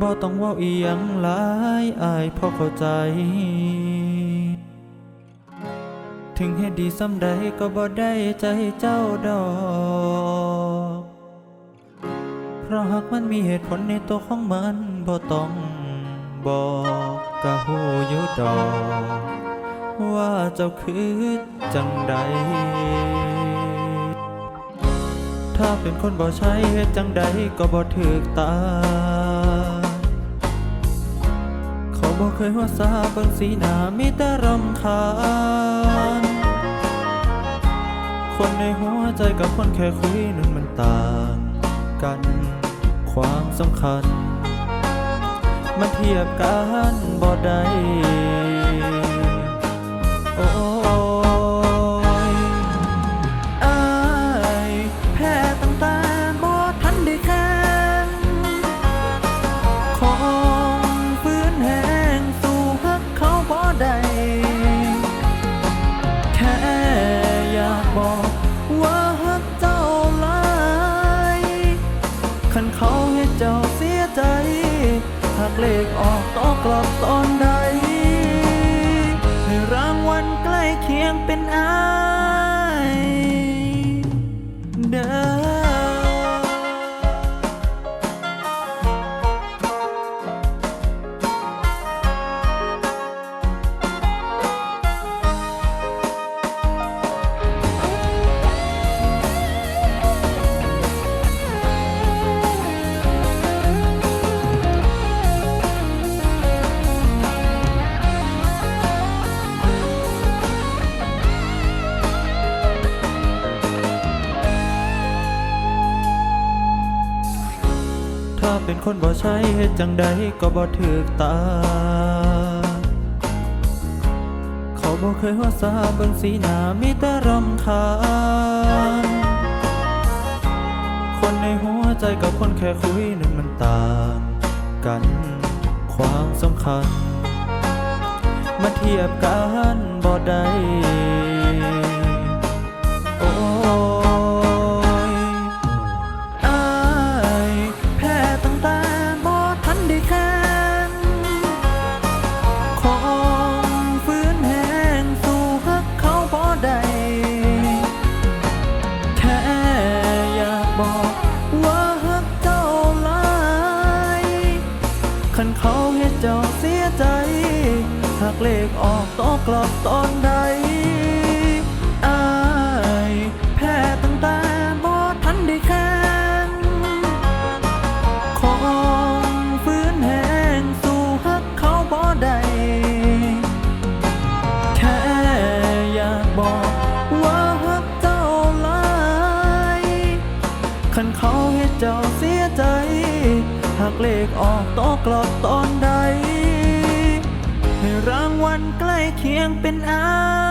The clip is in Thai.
บ่ต้องเว่าอียังหลายอายพอเข้าใจ ถึงเฮ็ดดีซ้ำใดก็บ่ได้ใจเจ้าดอก เพราะหากมันมีเหตุผลในตัวของมันบ่ต้องบอกก็ฮู้อยู่ดอก ว่าเจ้าคือจังใดถ้าเป็นคนบ่ใช้เฮ็ดจังใดก็บ่ถูกตา บ่เคยหัวซาเบิ่งสีหน้ามีแต่รำคาญ คนในหัวใจกับคนแค่คุยนั้นมันต่างกัน ความสำคัญ มันเทียบกันบ่ได้ แค่อยากบอกว่าฮักเจ้าหลายคันเขาให้เจ้าเสียใจ หากเลขออกต่อกลับตอนใดให้รางวัลใกล้เคียงเป็น เป็นคนบ่ใช้เฮ็ดจังใดก็บ่ถูกตา เขาบ่เคยหัวซาเบิ่งสีหน้ามีแต่รำคาญคนในหัวใจกับคนแค่คุยนั้นมันต่างกัน ความสำคัญ มาเทียบกันบ่ได้ หากเลขออกตอกกลับตอนใดอายแพ้ตั้งแต่บ่ทันได้แข่งคงฟื้นแหงสู่ฮักเขาบ่ได้แค่อยากบอกว่าฮักเจ้าหลายคันเขาให้เจ้าเสียใจหากเลขออกตอกกลับตอนใด ให้รางวัลใกล้เคียงเป็นอา